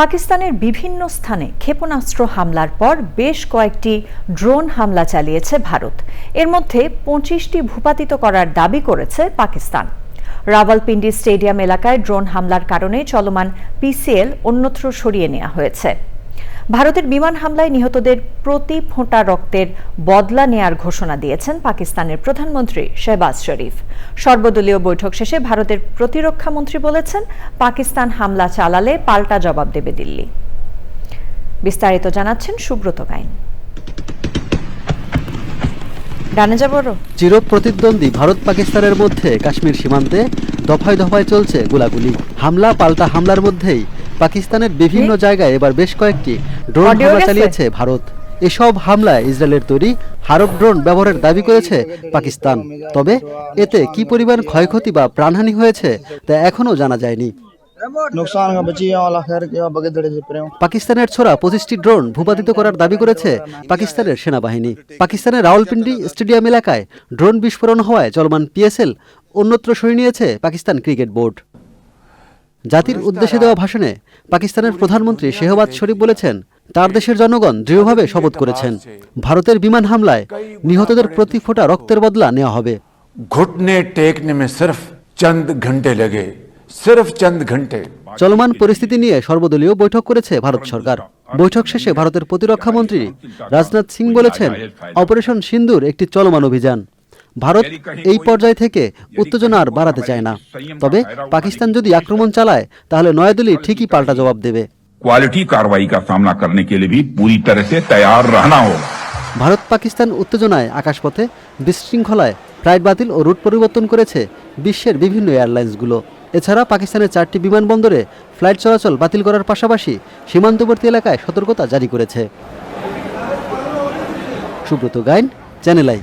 পাকিস্তানের বিভিন্ন স্থানে ক্ষেপণাস্ত্র হামলার পর বেশ কয়েকটি ড্রোন হামলা চালিয়েছে ভারত। এর মধ্যে পঁচিশটি ভূপাতিত করার দাবি করেছে পাকিস্তান। রাওয়ালপিন্ডি স্টেডিয়াম এলাকায় ড্রোন হামলার কারণে চলমান পিসিএল অন্যত্র সরিয়ে নেওয়া হয়েছে। ভারতের বিমান হামলায় নিহতদের প্রতি ফোঁটা রক্তের বদলা নেয়ার ঘোষণা দিয়েছেন পাকিস্তানের প্রধানমন্ত্রী শেহবাজ শরীফ। সর্বদলীয় বৈঠক শেষে ভারতের প্রতিরক্ষা মন্ত্রী বলেছেন, পাকিস্তান হামলা চালালে পাল্টা জবাব দেবে দিল্লি। বিস্তারিত জানাচ্ছেন সুব্রত গাইন। ডানে চির প্রতিদ্বন্দ্বী ভারত পাকিস্তানের মধ্যে কাশ্মীর সীমান্তে দফায় দফায় চলছে গোলাগুলি। হামলা পাল্টা হামলার মধ্যেই পাকিস্তানের বিভিন্ন জায়গায় এবার বেশ কয়েকটি ড্রোন হামলা চালিয়েছে ভারত। এসব হামলায় ইসরায়েলের তৈরি হারব ড্রোন ব্যবহারের দাবি করেছে পাকিস্তান। তবে এতে কি পরিমাণ ক্ষয়ক্ষতি বা প্রাণহানি হয়েছে তা এখনও জানা যায়নি। পাকিস্তানের ছোড়া পঁচিশটি ড্রোন ভূপাতিত করার দাবি করেছে পাকিস্তানের সেনাবাহিনী। পাকিস্তানের রাওয়ালপিন্ডি স্টেডিয়াম এলাকায় ড্রোন বিস্ফোরণ হওয়ায় চলমান পিএসএল অন্যত্র সরিয়ে নিয়েছে পাকিস্তান ক্রিকেট বোর্ড। জাতির উদ্দেশ্যে দেওয়া ভাষণে পাকিস্তানের প্রধানমন্ত্রী শেহবাজ শরীফ বলেছেন তার দেশের জনগণ দৃঢ়ভাবে শপথ করেছেন। ভারতের বিমান হামলায় নিহতদের প্রতি ফোটা রক্তের বদলা নেওয়া হবে। ঘুটনে টেকনে মে সিরফ চন্দ ঘন্টে লাগে সিরফ চন্দ ঘন্টে চলমান পরিস্থিতি নিয়ে সর্বদলীয় বৈঠক করেছে ভারত সরকার। বৈঠক শেষে ভারতের প্রতিরক্ষা মন্ত্রী রাজনাথ সিং বলেছেন অপারেশন সিন্দুর একটি চলমান অভিযান। ভারত এই পর্যায় থেকে উত্তেজনা আর বাড়াতে চায় না। তবে পাকিস্তান যদি আক্রমণ চালায় তাহলে নয়াদিল্লি ঠিকই পাল্টা জবাব দেবে। কোয়ালিটি কারবাই কা সামনা কে পুরি তরহ সে তৈয়ার রহনা হোগা। ভারত পাকিস্তান উত্তেজনায় আকাশপথে বিশৃঙ্খলায় ফ্লাইট বাতিল ও রুট পরিবর্তন করেছে বিশ্বের বিভিন্ন এয়ারলাইন্সগুলো। এছাড়া পাকিস্তানের চারটি বিমানবন্দরে ফ্লাইট চলাচল বাতিল করার পাশাপাশি সীমান্তবর্তী এলাকায় সতর্কতা জারি করেছে। Subrata Gain channel I.